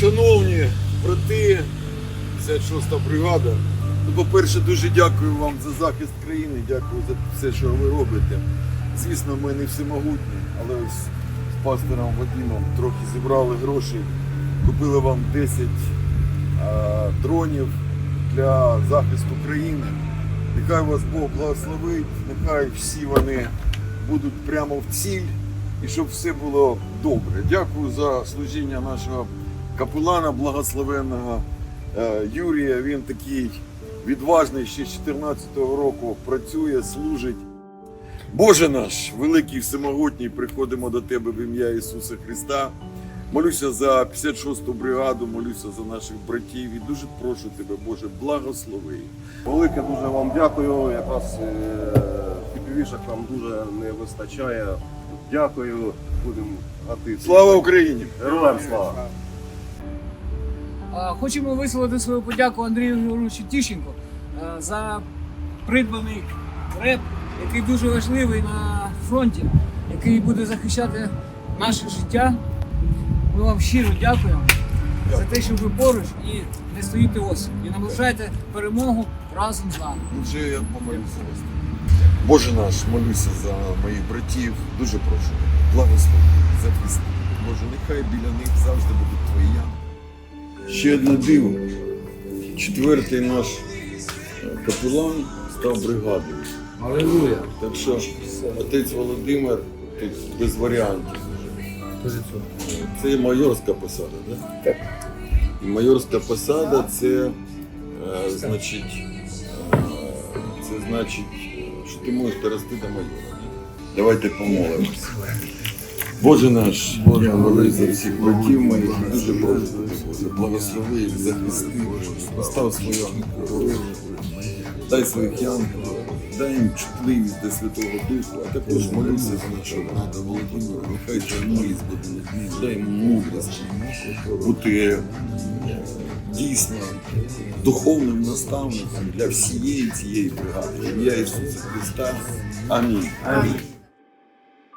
Шановні брати, 56-та бригада. Ну, по-перше, дуже дякую вам за захист країни, дякую за все, що ви робите. Звісно, ми не всемогутні, але ось з пастором Вадимом трохи зібрали гроші, купили вам 10 а, дронів для захисту країни. Нехай вас Бог благословить, нехай всі вони будуть прямо в ціль і щоб все було добре. Дякую за служіння нашого капелана благословенного е, Юрія. Він такий відважний, ще з 14-го року працює, служить. Боже наш, великий всемогутній, приходимо до Тебе в ім'я Ісуса Христа. Молюся за 56-ту бригаду, молюся за наших братів і дуже прошу Тебе, Боже, благослови. Велике дуже вам дякую. Якраз е, піпівішок нам дуже не вистачає. Дякую, будемо гатити. Слава Україні! Героям слава! Хочемо висловити свою подяку Андрію Григоровичу Тіщенко е, за придбаний реп, який дуже важливий на фронті, який буде захищати наше життя. Ми вам щиро дякуємо за те, що ви поруч і не стоїте ось. І наближаєте перемогу разом з нами. Вже я помолюся. Боже наш, молюся за моїх братів. Дуже прошу. Благослови, захисти. Боже, нехай біля них завжди будуть твої янголи. Ще одне диво. Четвертий наш е, капелан став бригадою. Аллилуйя. Так що отець Володимир тут без варіантів. Це майорська посада, так? Так. І майорська посада це е, значить, е, це значить, е, що ти можеш дорости до майора. Давайте помолимося. Боже наш, я молюсь за всіх братів моїх, і дуже прошу тебе, Боже, благослови їх, захисти, постав свою охорону, дай своїх янголів, дай їм чутливість до Святого Духу, а також молюся за нашого брата Володимира, нехай милість буде над ним, дай йому мудрості, бути е, дійсно духовним наставником для всієї цієї бригади. Ім'я Ісуса Христа. Амінь. Амінь.